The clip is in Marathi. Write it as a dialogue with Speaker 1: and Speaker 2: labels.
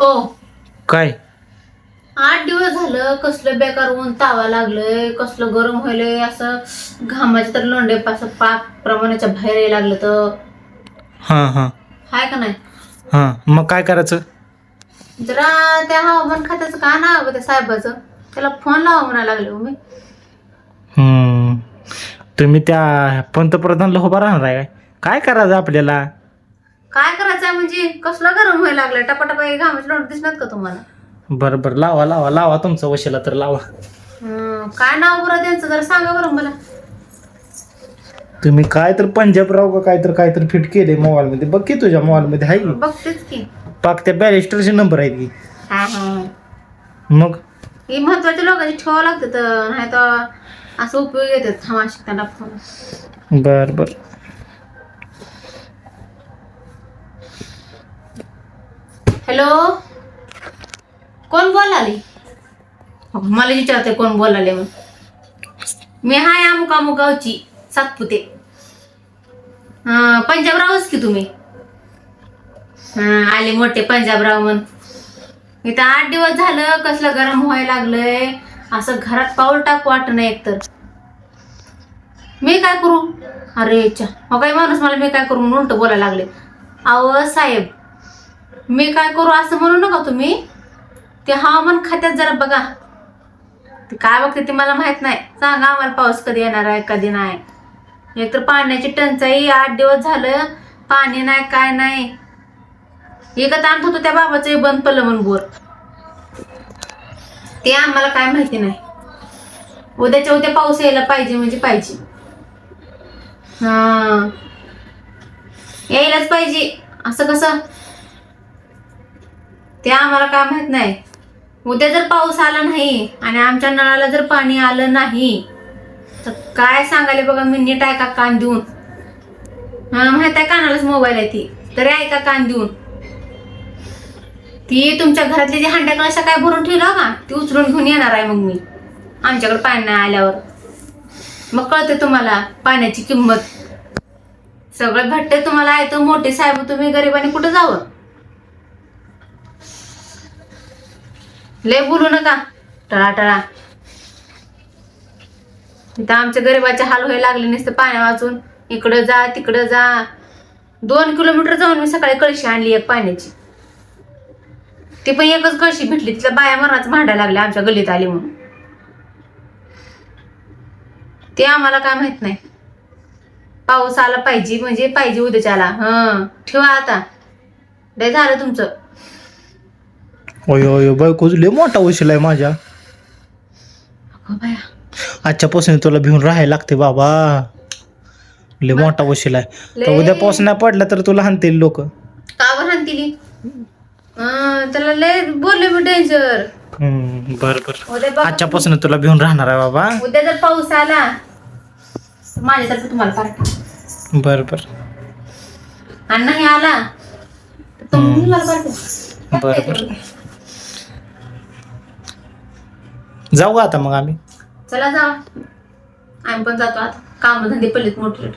Speaker 1: ओ.
Speaker 2: काय?
Speaker 1: आठ दिवस झालं कसलं बेकार ऊन तावा लागलंय कसलं गरम व्हायलंय असं घामाचे तर लोंडे पास पाक प्रमाणाच्या बाहेर यायला लागलं तर.
Speaker 2: हां हां.
Speaker 1: हाय का नाही?
Speaker 2: हां मग काय करायचं?
Speaker 1: जरा त्या हवामान खात्याचं का नाव त्या साहेबाचं त्याला फोन लावा म्हणा लागले हो मी.
Speaker 2: हम्म. तुम्ही त्या पंतप्रधानला उभा राहणार आहे काय? काय करायचं आपल्याला?
Speaker 1: काय करायचं म्हणजे कसलं गरम व्हायला लागलं टपाटपा हे घामाचे लोंडे दिसणार का तुम्हाला?
Speaker 2: बरं बरं. लावा लावा लावा तुमचं वशीला तर लावा.
Speaker 1: हं, काय नाव बरं त्यांचं? जरा सांगा बरं मला.
Speaker 2: तुम्ही काय तर पंजाबराव का काय तर काय तर फिट केले मोबाईल मध्ये बघ की तुझ्या मोबाईल मध्ये आहे की?
Speaker 1: बघतेच की.
Speaker 2: पाक त्या बॅरिस्टरचे नंबर आहेत की.
Speaker 1: हा हा.
Speaker 2: मग?
Speaker 1: ही महत्त्वाच्या लोकांची ठेवावं लागतं तर नाही तर असं उपयोग येतात. थांबा शिकताना फोन
Speaker 2: बर बर.
Speaker 1: हॅलो? कोण बोलाले? मला विचारते कोण बोलाले मग मी हाय अमुक अमुक गावची सातपुते. हां पंजाबरावच की तुम्ही? हां आले मोठे पंजाबराव म्हण इथं आठ दिवस झालं कसलं गरम व्हायला लागलंय. असं घरात पाऊल टाक वाट नाही एकतर. मी काय करू? अरे चा हो काही माणूस मला मी काय करू म्हणून उलटं बोलायला लागले. अहो साहेब मी काय करू असं म्हणू नका तुम्ही? ते हवामान खात्यात जरा बघा. ते काय बघते ते मला माहीत नाही. सांगा आम्हाला पाऊस कधी येणार आहे कधी नाही. एकतर पाण्याची टंचाई आठ दिवस झालं. पाणी नाही काय नाही. एकत आणत होतो त्या बाबाचं बंद पडलं म्हणून बोर. ते आम्हाला काय माहिती नाही. उद्याच्या उद्या पाऊस यायला पाहिजे म्हणजे पाहिजे. हा. यायलाच पाहिजे. असं कसं? ते आम्हाला काय माहीत नाही. उद्या जर पाऊस आला नाही आणि आमच्या नळाला जर पाणी आलं नाही तर काय सांगाले बघा मी नीट ऐका कान देऊन. हा माहीत आहे कानालाच मोबाईल आहे ती. तरी ऐका कान देऊन. ती तुमच्या घरातली जी हांड्या कळशा काय भरून ठेवलं हो का? ती उचलून घेऊन येणार आहे मग मी. आमच्याकडे पाणी नाही आल्यावर. मग कळते तुम्हाला पाण्याची किंमत. सगळं भेटते तुम्हाला आहे तर मोठे साहेब तुम्ही गरिबांनी कुठं जावं? लय बोलू नका. टळा टळा. इथं आमच्या गरिबाचे हाल व्हायला लागले नसते पाण्या वाचून. इकडं जा तिकडं जा. दोन किलोमीटर जाऊन मी सकाळी कळशी आणली एक पाण्याची. ती पण एकच कळशी भेटली. तिला बाया मरणाच भांडायला लागले आमच्या गल्लीत आली म्हणून. ते आम्हाला काय माहीत नाही. पाऊस आला पाहिजे म्हणजे पाहिजे उद्याच्याला. हं ठेवा आता. लय झालं तुमचं.
Speaker 2: ओय ओय बायको लय मोठा वशील आहे माझ्या.
Speaker 1: अगं बाया.
Speaker 2: आजच्यापासून तुला भिवून राहायला लागते बाबा. लय मोठा वशील आहे. तर
Speaker 1: लय-
Speaker 2: उद्या पाऊस नाही पडला तर तुला हाणतील लोक.
Speaker 1: का बरं त्याला लय बोलले मी डेंजर
Speaker 2: बर बर.
Speaker 1: उद्या बघा.
Speaker 2: आजच्यापासून तुला भिवून राहणार आहे बाबा.
Speaker 1: उद्या जर पाऊस आला माझ्यातर्फे तुम्हाला पार्टी
Speaker 2: बर बर.
Speaker 1: आणि नाही आला. तर तुम्ही मला पार्टी
Speaker 2: बर बर. जाऊ का आता मग आम्ही?
Speaker 1: चला जा आम्ही पण जातो आता. काम धंदे पडलेत मोठे